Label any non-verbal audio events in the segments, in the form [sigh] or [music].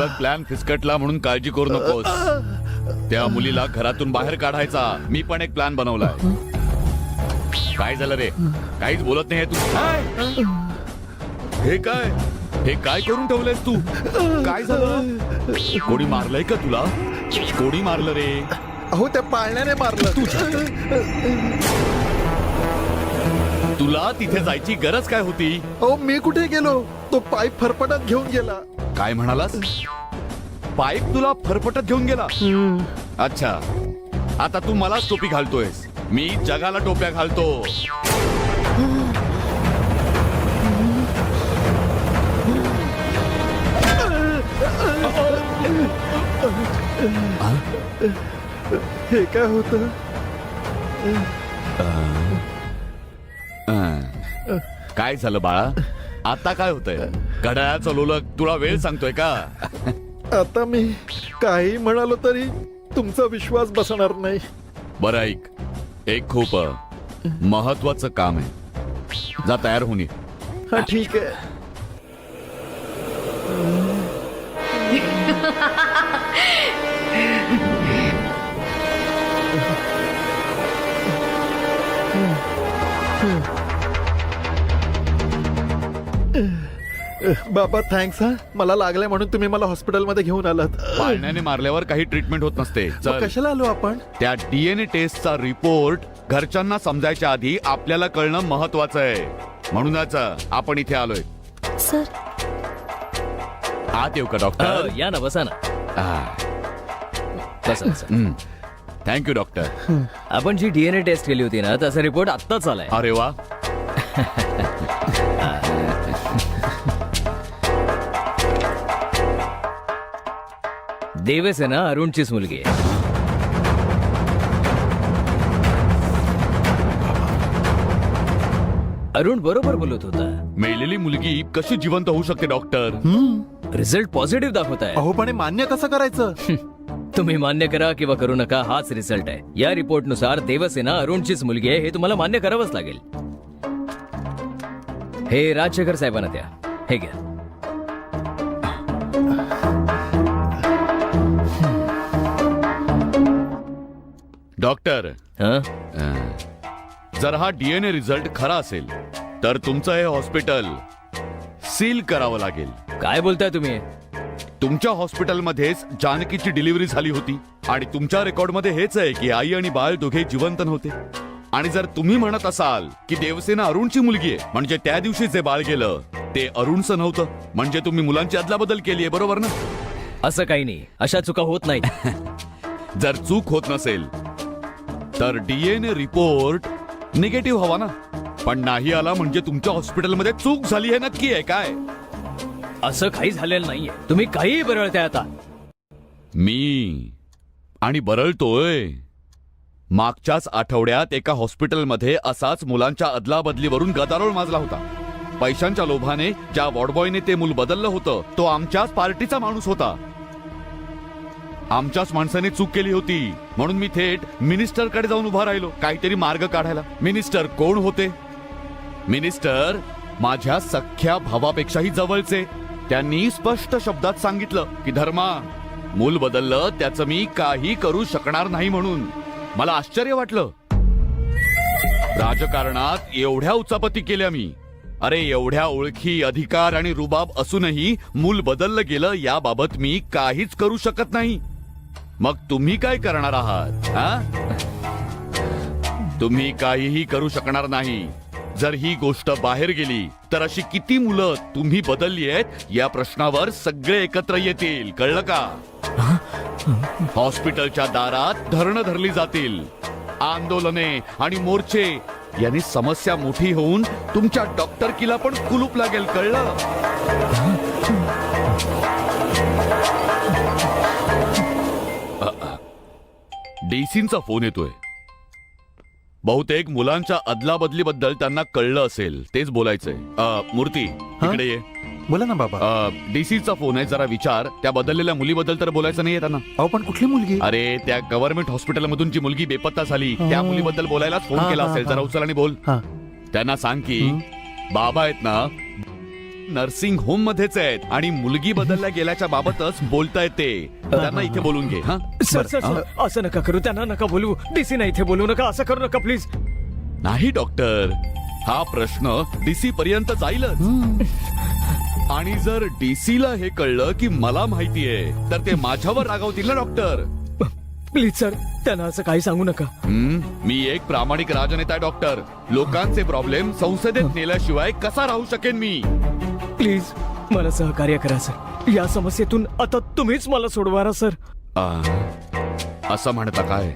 बघ प्लॅन फिसकटला म्हणून काळजी करू नकोस. त्या मुलीला घरातून बाहेर काढायचा. मी पण एक प्लॅन बनवलाय. काय झालं रे? काहीच बोलत नाही तू. काय? हे काय? हे काय करून ठेवलंयस तू? काय झालं? कोणी मारलंय का तुला? कोणी मारलं रे? अहो त्या पाळण्याने मारलं. तुला तिथे जायची गरज काय होती? अहो मी कुठे गेलो? तो पाईप फरफटत घेऊन गेला. काय म्हणालास? पाईप तुला फरफटत घेऊन गेला. अच्छा. आता तू मलाच टोपी घालतोयस. मी जगाला टोप्या घालतो. हे काय होतं. काय झालं बाळा? आता काय होतंय? घड्याळ चालवलं तुला वेळ सांगतोय का? आता मी काही म्हणालो तरी तुमचा विश्वास बसणार नाही. बरं ऐक. एक खूप महत्वाचं काम आहे. जा तयार होऊन ये. हा ठीक आहे. [laughs] बाबा थँक्स हा. मला लागलंय म्हणून तुम्ही मला हॉस्पिटलमध्ये घेऊन आलात. पाळण्याने मारल्यावर काही ट्रीटमेंट होत नसते. मग चल. कशाला आलो आपण? त्या डीएनए टेस्टचा रिपोर्ट घरच्यांना समजायच्या आधी आपल्याला कळणं महत्वाचं आहे. म्हणूनच आपण इथे आलोय. सर. आत येऊ का डॉक्टर या ना बसा ना. बसा बसा. थँक्यू डॉक्टर आपण जी डीएनए टेस्ट केली होती ना त्याचा रिपोर्ट आत्ताच आलाय. अरे वा. [laughs] देवेस आहे ना अरुणचीच मुलगी आहे. अरुण बरोबर बोलत होता. मेलेली मुलगी कशी जिवंत होऊ शकते डॉक्टर रिझल्ट पॉझिटिव्ह दाखवत आहे. अहो पण हे मान्य कसं करायचं? तुम्ही मान्य करा किंवा करू नका हाच रिझल्ट आहे. या रिपोर्टनुसार देवसेना अरुणचीच मुलगी आहे हे तुम्हाला मान्य करावंच लागेल. हे राजशेखर साहेबांना द्या. हे घ्या. डॉक्टर. हं? जर हा डीएनए रिझल्ट खरा असेल तर तुमचं हे हॉस्पिटल सील करावं लागेल. काय बोलताय तुम्ही? तुमच्या हॉस्पिटलमध्येच जानकीची डिलिव्हरी झाली होती आणि तुमच्या रेकॉर्डमध्ये हेच आहे की आई आणि बाळ दोघे जिवंत नव्हते. आणि जर तुम्ही म्हणत असाल की देवसेना अरुणची मुलगी आहे म्हणजे त्या दिवशी जे बाळ गेलं ते अरुणचं नव्हतं. म्हणजे तुम्ही मुलांची अदलाबदल केली आहे बरोबर ना? असं काही नाही. अशा चुका होत नाही [laughs] जर चूक होत नसेल तर डीएनए रिपोर्ट निगेटिव्ह हवा ना. पण नाही आला म्हणजे तुमच्या हॉस्पिटलमध्ये चूक झाली हे नक्की आहे काय? असं काही झालेलं नाहीये. तुम्ही काहीही बरळताय आता. मी आणि बरळतोय. मागच्याच आठवड्यात एका हॉस्पिटलमध्ये असाच मुलांच्या अदलाबदलीवरून गदारोळ माजला होता. पैशांच्या लोभाने ज्या वॉर्डबॉयने ते मूल बदललं होतं तो आमच्याच पार्टीचा माणूस होता. आमच्याच माणसाने चूक केली होती. म्हणून मी थेट मिनिस्टरकडे जाऊन उभा राहिलो. काहीतरी मार्ग काढायला. मिनिस्टर कोण होते? मिनिस्टर माझ्या सख्या भावापेक्षाही जवळचे. त्यांनी स्पष्ट शब्दात सांगितलं की धर्मा मूल बदललं त्याचं मी काही करू शकणार नाही म्हणून. मला आश्चर्य वाटलं. राजकारणात एवढ्या उचापती केल्या मी. अरे एवढ्या ओळखी अधिकार आणि रुबाब असूनही मूल बदललं गेलं याबाबत मी काहीच करू शकत नाही. मग तुम्ही काय करणार आहात हा? तुम्ही काहीही करू शकणार नाही. जर ही गोष्ट बाहेर गेली तर अशी किती मुलं तुम्ही बदलली आहेत या प्रश्नावर सगळे एकत्र येतील. कळलं का? हॉस्पिटलच्या दारात धरणं धरली जातील. आंदोलने आणि मोर्चे. यांनी समस्या मोठी होऊन तुमच्या डॉक्टरकीला पण कुलूप लागेल कळलं? डीसींचा फोन येतोय. बहुतेक मुलांच्या अदलाबदलीबद्दल त्यांना कळलं असेल तेच बोलायचंय. अ, मूर्ती इकडे ये. बोला ना बाबा. डीसीचा फोन आहे जरा विचार. त्या बदललेल्या मुलीबद्दल तर बोलायचं नाहीये त्यांना. अहो पण कुठली मुलगी? अरे त्या गव्हर्नमेंट हॉस्पिटलमधून जी मुलगी बेपत्ता झाली त्या हा. मुलीबद्दल बोलायलाच फोन हा, केला हा, असेल हा. जरा उचल आणि बोल. हा. त्यांना सांग की बाबा आहेत ना नर्सिंग होम मध्येच आहेत. आणि मुलगी बदलल्या गेल्याच्या बाबतच बोलता येते त्यांना इथे बोलून घे हा? सर सर सर, असं नका करू. त्यांना नका बोलू. डीसी ना इथे बोलू नका. असं करू नका प्लीज नाही डॉक्टर हा प्रश्न डीसी पर्यंत जाईलच. आणि जर डीसी ला हे कळलं की मला माहितीये तर ते माझ्यावर रागावतील ना डॉक्टर प्लीज सर त्यांना असं काही सांगू नका. हं? मी एक प्रामाणिक राजनेता आहे डॉक्टर लोकांचे प्रॉब्लेम संसदेत नेल्याशिवाय कसा राहू शकेन मी? प्लीज. मला सहकार्य करा सर. या समस्येतून आता तुम्हीच मला सोडवा ना सर. आ, असं म्हणता काय?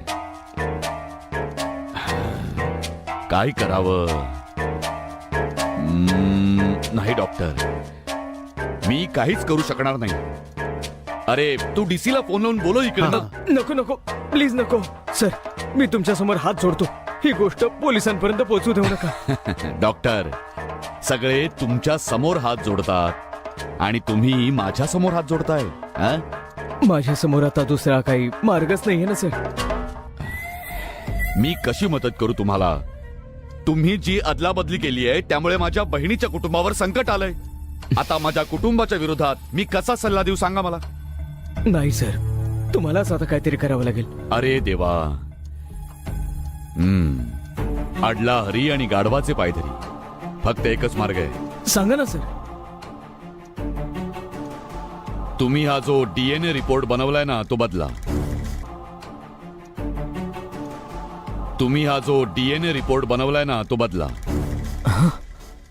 काय करावं? हम्म, नाही डॉक्टर. मी काहीच करू शकणार नाही. अरे तू डीसी ला फोन लावून बोलो इकडे ना नको नको. प्लीज नको. सर मी तुमच्यासमोर हात जोडतो. ही गोष्ट पोलिसांपर्यंत पोहोचू देऊ नका. [laughs] डॉक्टर सगळे तुमच्यासमोर हात जोडतात. आणि तुम्ही माझ्यासमोर हात जोडताय हं? माझ्यासमोर आता दुसरा काही मार्गच नाहीये ना सर. मी कशी मदत करू तुम्हाला? तुम्ही जी अदलाबदली केली आहे त्यामुळे माझ्या बहिणीच्या कुटुंबावर संकट आलंय. आता माझ्या कुटुंबाच्या विरोधात मी कसा सल्ला देऊ सांगा मला? नाही सर. तुम्हालाच आता काहीतरी करावं लागेल. अरे देवा. हम्म. अडला हरी आणि गाढवाचे पायधरी फक्त एकच मार्ग आहे. सांगा ना सर. तुम्ही हा जो डीएनए रिपोर्ट बनवलाय ना तो बदला. तुम्ही हा जो डीएनए रिपोर्ट बनवलाय ना तो बदला.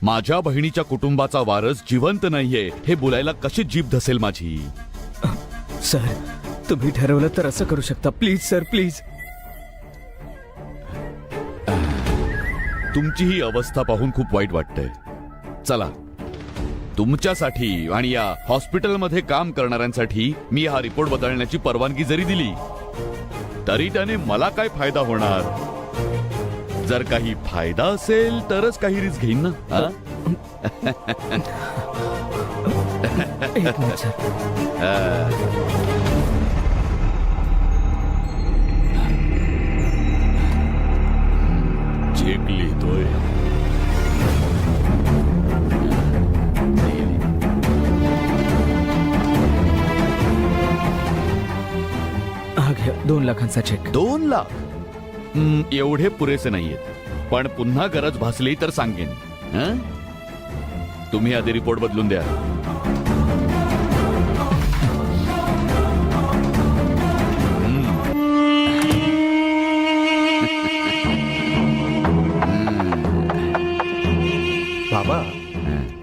माझ्या बहिणीच्या कुटुंबाचा वारस जिवंत नाहीये हे बोलायला कशी जीभ धसेल माझी? सर तुम्ही ठरवलं तर असं करू शकता. Please sir please. तुमची ही अवस्था पाहून खूप वाईट वाटतंय. चला. तुमच्यासाठी आणि या हॉस्पिटलमध्ये काम करणाऱ्यांसाठी मी हा रिपोर्ट बदलण्याची परवानगी जरी दिली तरी त्याने मला काय फायदा होणार? जर काही फायदा असेल तरच काही रिस्क घेईन ना हा? एक मिनिट सर. लिहितोय हा घ्या दोन लाखांचा चेक दोन लाख? हं, एवढे पुरेसे नाहीयेत. पण पुन्हा गरज भासली तर सांगेन. हं? तुम्ही आधी रिपोर्ट बदलून द्या. बाबा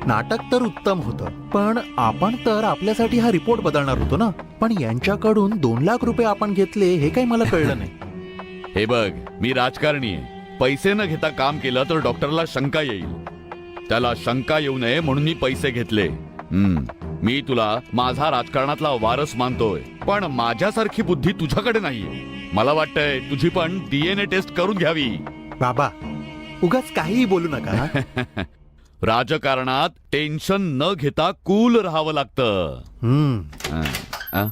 नाटक तर उत्तम होतं पण आपण तर आपल्यासाठी हा रिपोर्ट बदलणार होतो ना? पण यांच्याकडून दोन लाख रुपये आपण घेतले हे काही मला कळलं नाही. [laughs] हे बघ मी राजकारणी आहे. पैसे न घेता काम केलं तर डॉक्टरला शंका येईल. त्याला शंका येऊ नये म्हणून मी पैसे घेतले. हं, मी तुला माझा राजकारणातला वारस मानतोय पण माझ्यासारखी बुद्धी तुझ्याकडे नाहीये. मला वाटतंय तुझी पण डीएनए टेस्ट करून घ्यावी. बाबा उगाच काहीही बोलू नका [laughs] राजकारणात टेन्शन न घेता कूल राहावं लागतं हम्म?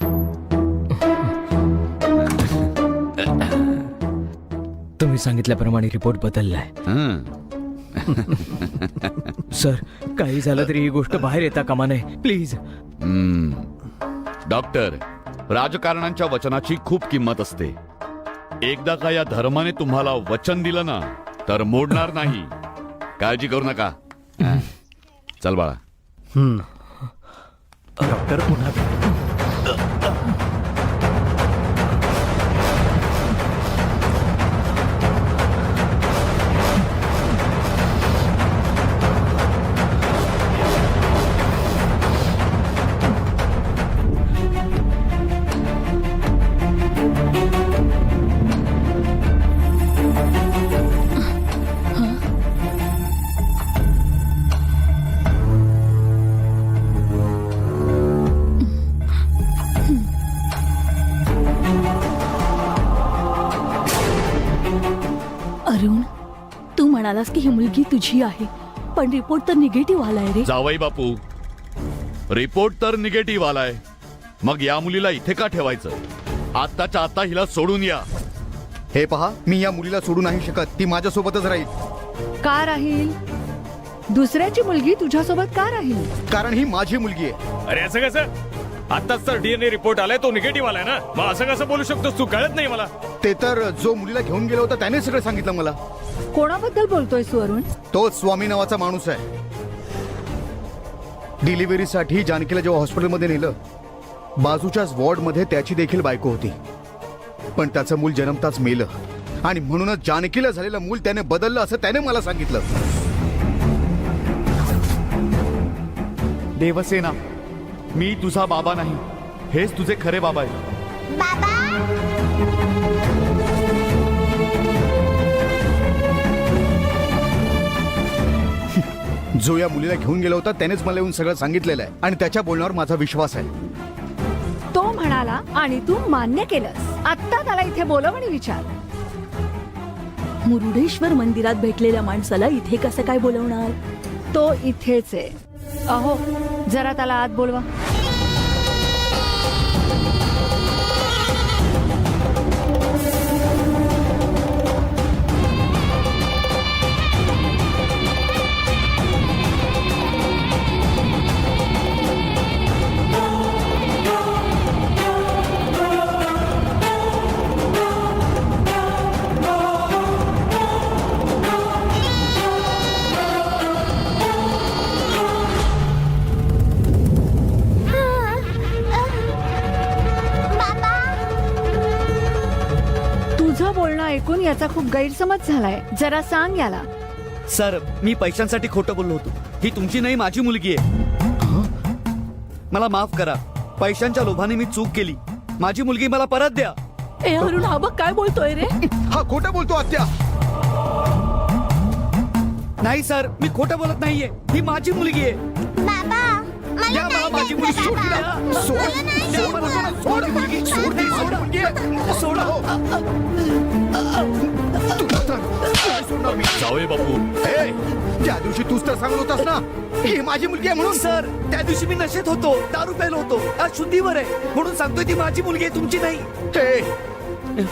तुम्ही सांगितल्याप्रमाणे रिपोर्ट बदललाय हं. सर काही झालं तरी ही गोष्ट बाहेर येता कामा नये प्लीज हम्म. डॉक्टर राजकारणांच्या वचनाची खूप किंमत असते एकदा का या धर्माने तुम्हाला वचन दिलं ना तर मोडणार नाही काळजी करू नका. चल बाळा डॉक्टर पुन्हा भेटू. ही मुलगी तुझी आहे. पण रिपोर्ट तर निगेटिव्ह आलाय रे. जावई बापू रिपोर्ट तर निगेटिव्ह आलाय. मग या मुलीला इथे का ठेवायचं? आत्ताच्या आता हिला सोडून या. हे पहा मी या मुलीला सोडू नाही शकत. ती माझ्यासोबतच राहील. का राहील? दुसऱ्याची मुलगी तुझ्यासोबत का राहील? कारण ही माझी मुलगी आहे. अरे असं कसं? आताच तर डीएनए रिपोर्ट आलाय तो निगेटिव्ह आलाय ना? मग असं कसं बोलू शकतोस तू? कळत नाही मला. ते तर जो मुलीला घेऊन गेला होता त्याने सगळं सांगितलं मला. कोणाबद्दल बोलतोय सुवरुण तोच स्वामी नावाचा माणूस आहे. डिलिव्हरीसाठी जानकीला जेव्हा हॉस्पिटलमध्ये नेलं बाजूच्याच वॉर्डमध्ये त्याची देखील बायको होती. पण त्याचं मूल जन्मताच मेलं. आणि म्हणूनच जानकीला झालेलं मूल त्याने बदललं असं त्याने मला सांगितलं. देवसेना मी तुझा बाबा नाही. हेच तुझे खरे बाबा आहे जो या मुलीला घेऊन गेला होता त्यानेच मला येऊन सगळं सांगितलेलं आहे. आणि त्याच्या बोलण्यावर माझा विश्वास आहे. तो म्हणाला आणि तू मान्य केलंस. आत्ता त्याला इथे बोलव आणि विचार. मुरुडेश्वर मंदिरात भेटलेल्या माणसाला इथे कसं काय बोलवणार? तो इथेच आहे. अहो जरा त्याला आत बोलवा. ऐकून याचा खूप गैरसमज झालाय. जरा सांग याला. सर मी पैशांसाठी खोटं बोललो होतो. ही तुमची नाही माझी मुलगी आहे. मला माफ करा. पैशांच्या लोभाने मी चूक केली. माझी मुलगी मला परत द्या. ए अरुण हा बघ काय बोलतोय रे. हा खोटं बोलतो आत्या. नाही सर मी खोटं बोलत नाहीये. ही माझी मुलगी आहे. द्या मला माझी मुलगी. सोड द्या. सोड. द्या मला मला. सोड. मुलगी. सोड ती, सोड. मुलगी सोडा. तुला तर नाही सोडणार मी. जावे बापू ए, त्या दिवशी तूच तर सांगत होतास ना? ही माझी मुलगी आहे म्हणून. सर त्या दिवशी मी नशेत होतो दारू प्यायलो होतो. आज शुद्धीवर आहे. म्हणून सांगतोय ती माझी मुलगी आहे तुमची नाही. हे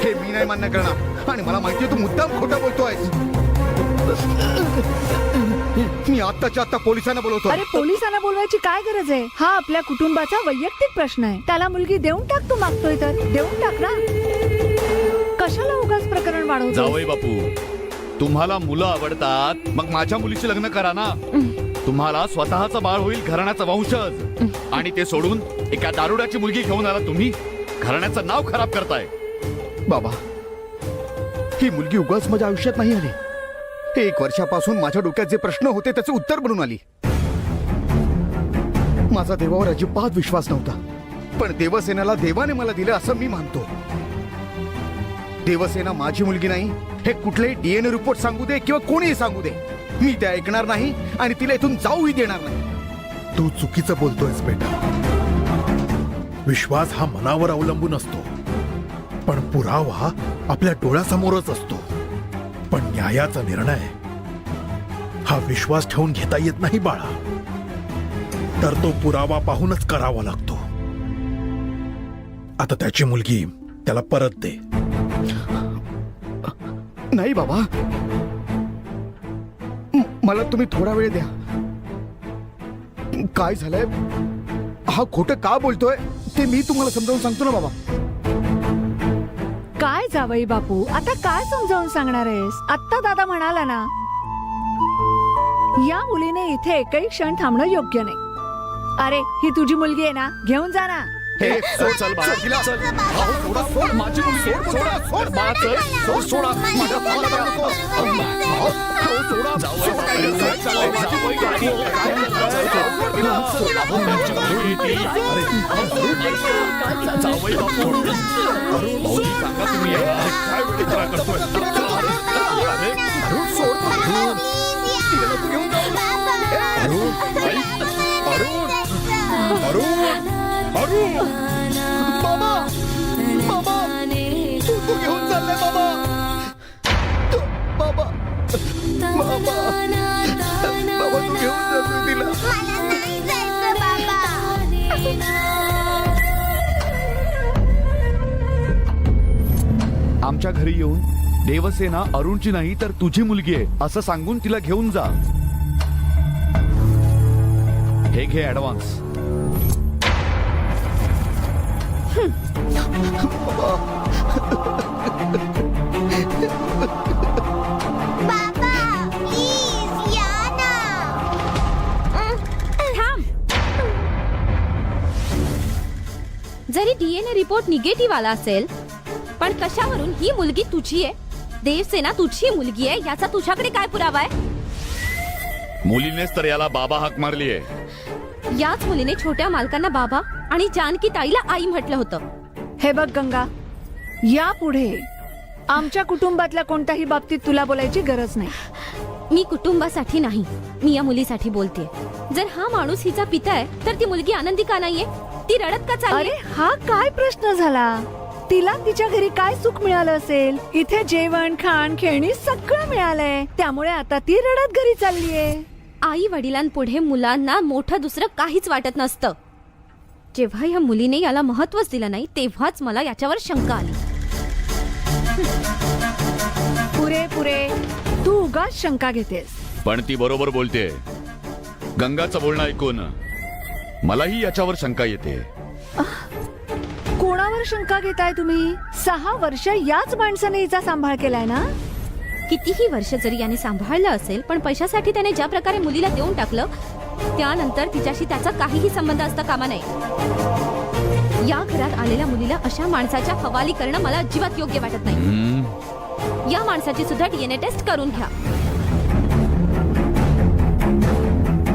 हे मी नाही मान्य करणार. आणि मला माहितीये तू मुद्दाम खोटं बोलतोयस. मी आत्ताच्या आत्ता पोलिसांना बोलवतो अरे पोलिसांना बोलवायची काय गरज आहे? हा आपल्या कुटुंबाचा वैयक्तिक प्रश्न आहे. त्याला मुलगी देऊन टाक तू मागतोय तर. देऊन टाक ना. कशाला उगाच प्रकरण वाढवतो जावई बापू. तुम्हाला मुलं आवडतात मग माझ्या मुलीशी लग्न करा ना. तुम्हाला स्वतःचं बाळ होईल घराण्याचा वंशज. आणि ते सोडून एका दारुड्याची मुलगी घेऊन आला तुम्ही घराण्याचं नाव खराब करताय. बाबा ही मुलगी उगाच माझ्या आयुष्यात नाही आली. एक वर्षापासून माझ्या डोक्यात जे प्रश्न होते त्याचे उत्तर बनून आली. माझा देवावर अजिबात विश्वास नव्हता. पण देवसेनेला देवाने मला दिलं असं मी मानतो. देवसेना माझी मुलगी नाही. हे कुठलेही डीएनए रिपोर्ट सांगू दे किंवा कोणीही सांगू दे. मी ते ऐकणार नाही आणि तिला इथून जाऊही देणार नाही. तू चुकीचं बोलतोयस बेटा. विश्वास हा मनावर अवलंबून असतो. पण पुरावा आपल्या डोळ्यासमोरच असतो. पण न्यायाचा निर्णय हा विश्वास ठेवून घेता येत नाही बाळा. तर तो पुरावा पाहूनच करावा लागतो. आता त्याची मुलगी त्याला परत दे. नाही बाबा. मला तुम्ही थोडा वेळ द्या. काय झालंय? हा खोटं का बोलतोय? ते मी तुम्हाला समजावून सांगतो ना बाबा. काय जावई बापू आता काय समजावून सांगणार आहेस? आत्ता दादा म्हणाला ना या मुलीने इथे एकही क्षण थांबणं योग्य नाही. अरे ही तुझी मुलगी आहे ना? घेऊन जा ना. हे सोड चल बाळा. तिला- अहो, सोडा, सोड. माझी मुलगी सोड, सोडा, सोड. बाळा, चल. सोड, सोडा. माझ्या भावाला काय नको. अहो, अहो, सोडा. सोड, काय करतोय? चाललंय. माझी मुलगी आहे. काय करतोय? तिला सोड. अहो, माझी मुलगी आहे ती. जावई बापू भाऊजी सांगा तुम्ही काय विचित्र करतोय अरुण बाबा तू घेऊन चाललाय बाबा बाबा बाबा बाबा तू घेऊन चाललोय तिला. आमच्या घरी येऊन देवसेना अरुणची नाही तर तुझी मुलगी आहे असं सांगून तिला घेऊन जा. हे घे ऍडव्हान्स बाबा प्लीज या ना थांब. जरी डीएनए रिपोर्ट निगेटिव्ह आला असेल पण कशावरून ही मुलगी तुझी आहे? देवसेना तुझी मुलगी आहे याचा तुझ्याकडे काय पुरावा आहे? मुलीनेच तर याला बाबा हाक मारली आहे. याच मुलीने छोट्या मालकांना बाबा आणि जानकी ताईला आई म्हटलं होतं. हे बघ गंगा यापुढे आमच्या कुटुंबातल्या कोणत्याही बाबतीत तुला बोलायची गरज नाही. मी कुटुंबासाठी नाही मी या मुलीसाठी बोलते. जर हा माणूस हिचा पिता आहे तर ती मुलगी आनंदी का नाहीये? ती रडत का चालली? अरे हा काय प्रश्न झाला? तिला तिच्या घरी काय सुख मिळालं असेल? इथे जेवण खाण खेळणी सगळं मिळालंय. त्यामुळे आता ती रडत घरी चाललीये. आई वडिलांपुढे मुलांना मोठं दुसरं काहीच वाटत नसतं. जेव्हा या मुलीने याला महत्वच दिलं नाही तेव्हाच मला याच्यावर शंका आली. पुरे पुरे. तू उगाच शंका घेतेस. पण ती बरोबर बोलते. गंगाचं बोलणं ऐकून मलाही याच्यावर शंका येते. कोणावर शंका घेताय तुम्ही? सहा वर्ष याच माणसाने हिचा सांभाळ केलाय ना? कितीही वर्ष जरी याने सांभाळलं असेल पण पैशासाठी त्याने ज्या प्रकारे मुलीला देऊन टाकलं त्यानंतर तिच्याशी त्याचा काहीही संबंध असता कामा नये. या घरात आलेल्या मुलीला अशा माणसाच्या हवाली करणं मला अजिबात योग्य वाटत नाही. या माणसाची सुद्धा डीएनए टेस्ट करून घ्या.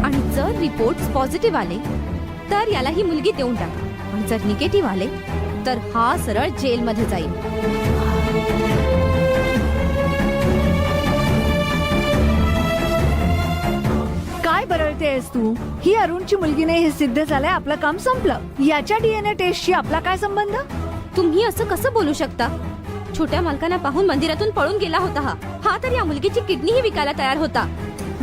आणि जर रिपोर्ट पॉझिटिव्ह आले तर याला ही मुलगी देऊन टाका. आणि जर निगेटिव्ह आले तर हा सरळ जेलमध्ये जाईल. बरळतेस तू? ही अरुणची मुलगीने हे सिद्ध झालंय आपलं काम संपलं. याच्या डीएनए टेस्टशी आपला काय संबंध? तुम्ही असं कसं बोलू शकता? छोट्या मालकांना पाहून मंदिरातून पळून गेला होता हा. हा तर या मुलगीची किडनीही विकायला तयार होता.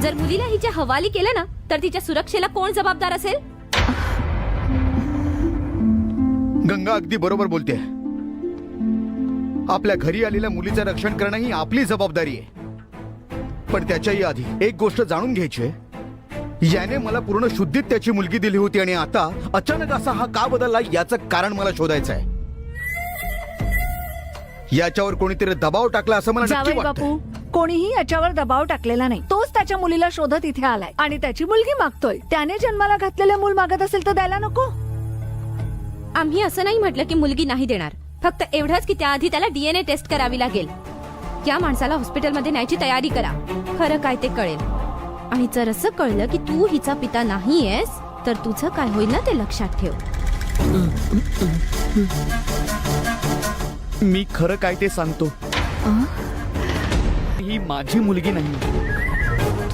जर मुलीला हिच्या हवाली केलं ना तर तिच्या सुरक्षेला कोण जबाबदार असेल? गंगा अगदी बरोबर बोलते. आपल्या घरी आलेल्या मुलीचं रक्षण करणं ही आपली जबाबदारी आहे. पण त्याच्याही आधी एक गोष्ट जाणून घ्यायची आहे. याने मला पूर्ण शुद्धीत त्याची मुलगी दिली होती आणि आता अचानक असा हा का बदलला याचं कारण मला शोधायचं आहे. याच्यावर कोणीतरी दबाव टाकला असं मला नक्की जावई वाटतंय. बापू कोणीही याच्यावर दबाव टाकलेला नाही. तोच त्याच्या मुलीला शोधत इथे आलाय. आणि त्याची मुलगी मागतोय. त्याने जन्माला घातलेलं मूल मागत असेल तर द्यायला नको. आम्ही असं नाही म्हटलं की मुलगी नाही देणार. फक्त एवढंच की त्याआधी त्याला डीएनए टेस्ट करावी लागेल. या माणसाला हॉस्पिटलमध्ये न्यायची तयारी करा. खरं काय ते कळेल. आणि जर असं कळलं की तू हिचा पिता नाहीयेस तर तुझं काय होईल ना ते लक्षात ठेव. मी खरं काय ते सांगतो. ही माझी मुलगी नाही.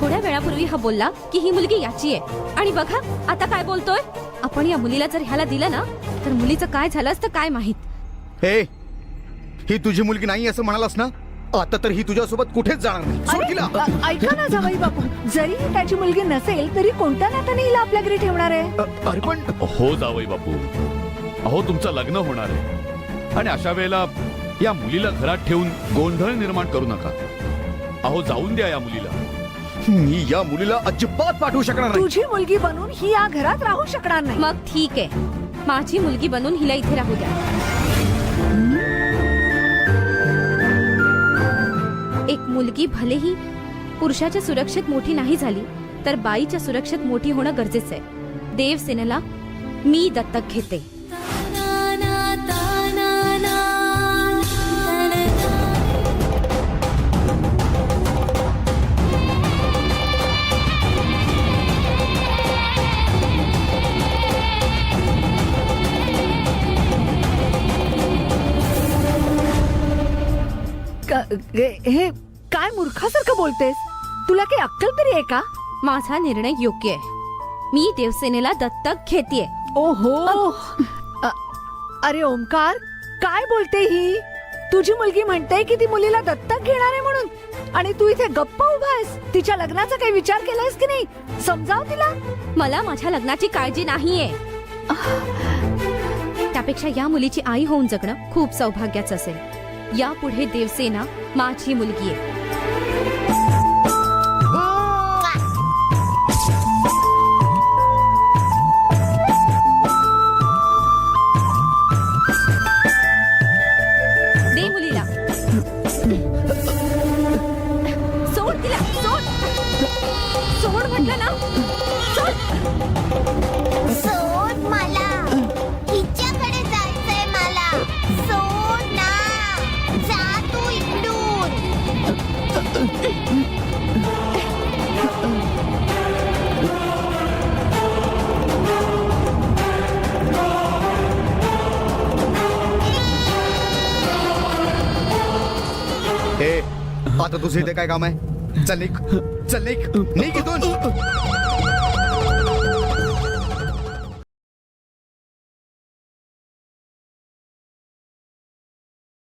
थोड्या वेळापूर्वी हा बोलला की ही मुलगी याची आहे. आणि बघा आता काय बोलतोय? आपण या मुलीला जर ह्याला दिलं ना तर मुलीचं काय झालं असतं काय माहीत? हे ही तुझी मुलगी नाही असं म्हणालास ना? आता तर ही तुझ्यासोबत कुठेच जाणार नाही. सोड अरे, तिला. अ- ऐका ना जावई बापू. जरी ही त्याची मुलगी नसेल तरी कोणत्या नात्याने हिला आपल्या घरी ठेवणार आहे? अ- अरे पण हो जावई बापू. अहो तुमचं लग्न होणार आहे. आणि अशा वेळेला या मुलीला घरात ठेवून गोंधळ निर्माण करू नका. अहो जाऊन द्या या मुलीला. मी या मुलीला अजिबात पाठवू शकणार नाही. तुझी मुलगी बनून ही या घरात राहू शकणार नाही. मग ठीक आहे. माझी मुलगी बनून हिला इथे राहू द्या. एक मुलगी भलेही पुरुषाच्या सुरक्षेत मोठी नाही झाली तर बाईच्या सुरक्षेत मोठी होणं गरजेचं आहे. देवसेनेला मी दत्तक घेते. हे काय मूर्खासारखं बोलतेस? तुला काही अक्कल तरी आहे का? माझा निर्णय योग्य आहे. मी देवसेनेला दत्तक घेतेय. ओहो! अ- अरे ओमकार काय बोलते ही? तुझी मुलगी म्हणते की ती मुलीला दत्तक घेणार आहे म्हणून. आणि तू इथे गप्प उभा आहेस. तिच्या लग्नाचा काही विचार केलायस की नाही? समजाव तिला. मला माझ्या लग्नाची काळजी नाहीये. त्यापेक्षा या मुलीची आई होऊन जगणं खूप सौभाग्याचं असेल. यापुढे देवसेना माझी मुलगी आहे. सोड म्हटलं ना? सोड! मला. हिच्याकडे जायचंय मला. सोड ना. जा तू इकडून. ए आता तुझं इथे काय काम आहे? चल निघ. चल निघ निघ इथून